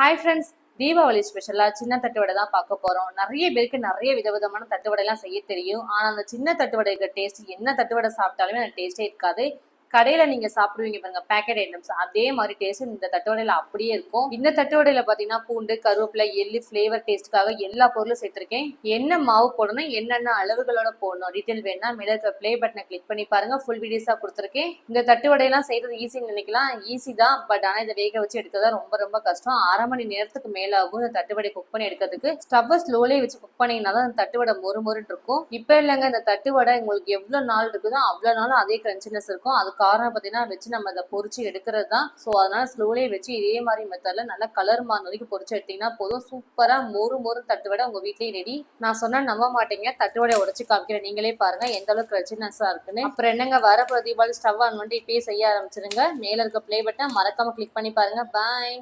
Hi friends Deepavali ஸ்பெஷலாக சின்ன தட்டுவடை தான் பார்க்க போகிறோம் நிறைய பேருக்கு நிறைய விதவிதமான தட்டுவடைலாம் செய்ய தெரியும். ஆனால் அந்த சின்ன தட்டுவடைக்கு டேஸ்ட் என்ன தட்டுவடை சாப்பிட்டாலுமே அந்த டேஸ்ட்டே இருக்காது. கடையில் நீங்கள் சாப்பிடுவீங்க பாருங்க பேக்கெட் ஐட்டம்ஸ் அதே மாதிரி டேஸ்ட் இந்த தட்டுவடையில் அப்படியே இருக்கும். இந்த தட்டுவடையில் பார்த்தீங்கன்னா பூண்டு கருவேப்பிலை எள்ளு ஃப்ளேவர் டேஸ்ட்டுக்காக எல்லா பொருளும் சேர்த்துருக்கேன். என்ன மாவு போடணும் என்னென்ன அளவுகளோட போடணும் டீட்டெயில் வேணா மேலே இருக்க ப்ளே பட்டனை கிளிக் பண்ணி பாருங்க ஃபுல் வீடியோஸாக கொடுத்துருக்கேன். இந்த தட்டுவடையெல்லாம் செய்கிறது ஈஸின்னு நினைக்கலாம். ஈஸி தான் பட் ஆனால் இதை வேக வச்சு எடுக்கிறது ரொம்ப ரொம்ப கஷ்டம். அரை மணி நேரத்துக்கு மேல ஆகும் இந்த தட்டுவடை குக் பண்ணி எடுக்கிறதுக்கு. ஸ்டவ்வை ஸ்லோலே வச்சு குக் பண்ணீங்கன்னா தான் அந்த தட்டுவடை மொறு மொறுன்னு இருக்கும். இப்போ இல்லைங்க இந்த தட்டுவடை உங்களுக்கு எவ்வளோ நாள் இருக்குதோ அவ்வளோ நாளும் அதே கிரன்ச்சினஸ் இருக்கும். அதுக்கு காரணம் பார்த்தீங்கன்னா வச்சு நம்ம அதை பொறிச்சு எடுக்கிறது தான் ஸோ அதனால ஸ்லோலே வச்சு இதே மாதிரி மெத்தடில் நல்லா கலர் மாறின வரைக்கும் பொறிச்சு எடுத்தீங்கன்னா போதும். சூப்பராக மொறு மொறு தட்டுவடை உங்கள் வீட்லேயே ரெடி நான் சொன்னால் நம்ப மாட்டீங்க. தட்டுவடை உடச்சு காமிக்கிறேன். நீங்களே பாருங்க எந்த அளவுக்கு ரச்சினஸாக இருக்குன்னு. அப்புறம் என்னங்க வரப்போ தீபாவளி ஸ்டவ் ஆன் பண்ணிட்டு இப்பயே செய்ய ஆரம்பிச்சிருங்க. மேலே இருக்க பிளே பட்டன் மறக்காம கிளிக் பண்ணி பாருங்க. பாய்